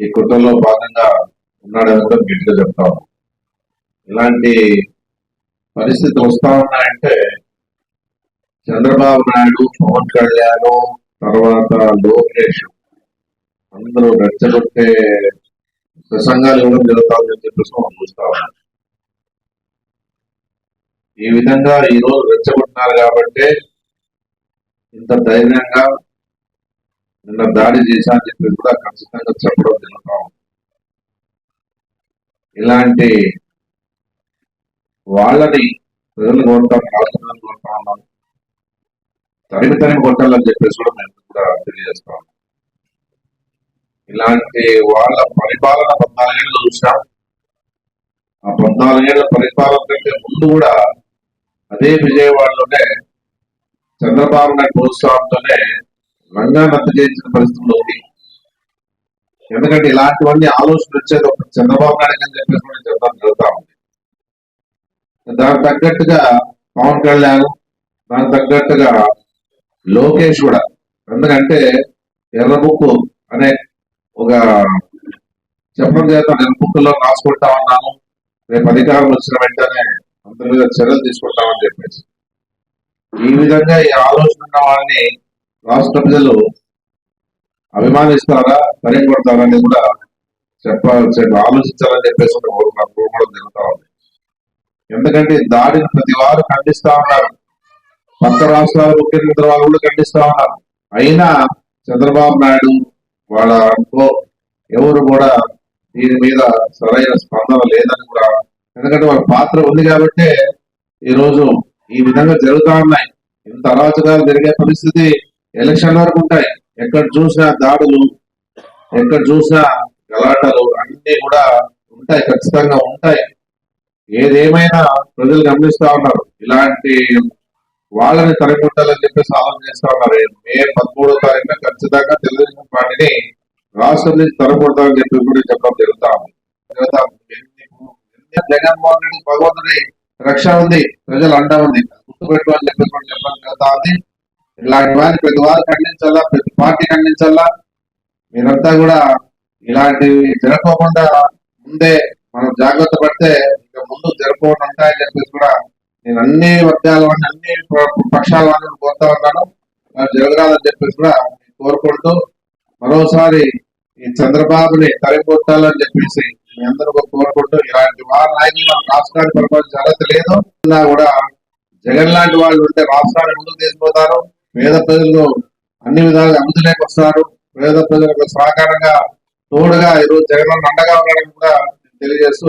ఈ కుట్రలో భాగంగా ఉన్నాడని కూడా గట్టిగా చెప్తాం ఇలాంటి పరిస్థితులు వస్తా ఉన్నాయంటే చంద్రబాబు నాయుడు పవన్ కళ్యాణ్ తర్వాత లోకేష్ అందరూ రెచ్చగొట్టే ప్రసంగాలు ఇవ్వడం జరుగుతుందని చెప్పేసి మనం చూస్తా ఉన్నాం. ఈ విధంగా ఈ రోజు రెచ్చగొట్టినారు కాబట్టి ఇంత ధైర్యంగా నిన్న దాడి చేశా అని చెప్పి కూడా ఖచ్చితంగా చెప్పడం జరుగుతా ఇలాంటి వాళ్ళని ప్రజలు కోరుతాం రాష్ట్రాలను కోరుతా ఉన్నాం తరిమి తరిమి కొట్టాలని చెప్పేసి కూడా మేము కూడా తెలియజేస్తాం ఇలాంటి వాళ్ళ పరిపాలన పద్నాలుగేళ్ళు చూసాం ఆ పద్నాలుగేళ్ళ పరిపాలన కంటే ముందు కూడా అదే విజయవాడలోనే చంద్రబాబు నాయుడు ప్రోత్సాహంతోనే రంగా రద్దు పరిస్థితుల్లో ఉంది. ఎందుకంటే ఇలాంటివన్నీ ఆలోచనలు వచ్చేది ఒక చంద్రబాబు నాయుడు అని చెప్పేసి కూడా చెప్పడం జరుగుతూ ఉంది దానికి తగ్గట్టుగా పవన్ కళ్యాణ్ దానికి తగ్గట్టుగా లోకేష్ కూడా. ఎందుకంటే ఎర్రబుక్కు అనే ఒక చెప్పడం చేత నేను బుక్ రాసుకుంటా ఉన్నాను. రేపు అధికారం వచ్చిన వెంటనే అందరి మీద చర్యలు తీసుకుంటామని చెప్పేసి. ఈ విధంగా ఈ ఆలోచన ఉన్న వాళ్ళని రాష్ట్ర ప్రజలు అభిమానిస్తారా తరిమి కొడతారా కూడా చెప్పాల్సి ఆలోచించాలని చెప్పేసి ఒక కోరుకోవడం జరుగుతా ఉంది. ఎందుకంటే దాడిని ప్రతి వారు ఖండిస్తా ఉన్నారు. పక్క రాష్ట్రాల ముఖ్యమంత్రి వాళ్ళు కూడా ఖండిస్తా ఉన్నారు. అయినా చంద్రబాబు నాయుడు వాళ్ళ అనుకో ఎవరు కూడా దీని మీద సరైన స్పందన లేదని కూడా ఎందుకంటే వాళ్ళ పాత్ర ఉంది కాబట్టి ఈ రోజు ఈ విధంగా జరుగుతా ఉన్నాయి. ఇంత అరాచకాలు జరిగే పరిస్థితి ఎలక్షన్ వరకు ఉంటాయి. ఎక్కడ చూసినా దాడులు ఎక్కడ చూసినా గలాటలు అన్ని కూడా ఉంటాయి ఖచ్చితంగా ఉంటాయి. ఏదేమైనా ప్రజలు గమనిస్తా ఉన్నారు. ఇలాంటి వాళ్ళని తరిముట్టాలని చెప్పేసి ఆలోచన చేస్తా ఉన్నారు. మే పదమూడో తారీఖున ఖచ్చితంగా తెలుగుదేశం పార్టీని రాష్ట్రం నుంచి తరగొడతామని చెప్పి కూడా చెప్పడం జరుగుతా ఉంది. జగన్మోహన్ రెడ్డి భగవంతుడి రక్ష ఉంది. ప్రజలు అండ ఉంది. గుర్తుపెట్టు అని చెప్పేసి కూడా చెప్పడం జరుగుతా ఉంది. ఇలాంటి వారిని ప్రతి వారు ఖండించాలా ప్రతి పార్టీ ఖండించాలా? మీరంతా కూడా ఇలాంటివి జరగకుండా ముందే మనం జాగ్రత్త పడితే ఇంకా ముందు జరగకుండా ఉంటాయని చెప్పేసి కూడా నేను అన్ని వర్గాల వాడిని అన్ని పక్షాల వాడిని కోరుతా ఉన్నాను. అది జరగాలని చెప్పేసి కూడా కోరుకుంటూ మరోసారి ఈ చంద్రబాబుని తరిపోతాలని చెప్పేసి మీ అందరూ కూడా కోరుకుంటూ ఇలాంటి వారి నాయకులు మన రాష్ట్రాన్ని పరిపాలించే అర్హత లేదు. కూడా జగన్ లాంటి వాళ్ళు ఉంటే రాష్ట్రాన్ని ముందుకు తీసుకుపోతారు. పేద ప్రజలు అన్ని విధాలుగా అభివృద్ధిలోకి వస్తారు పేద ప్రజలకు సహకారంగా తోడుగా ఈరోజు జగన్ అండగా ఉన్నాడని కూడా తెలియజేస్తూ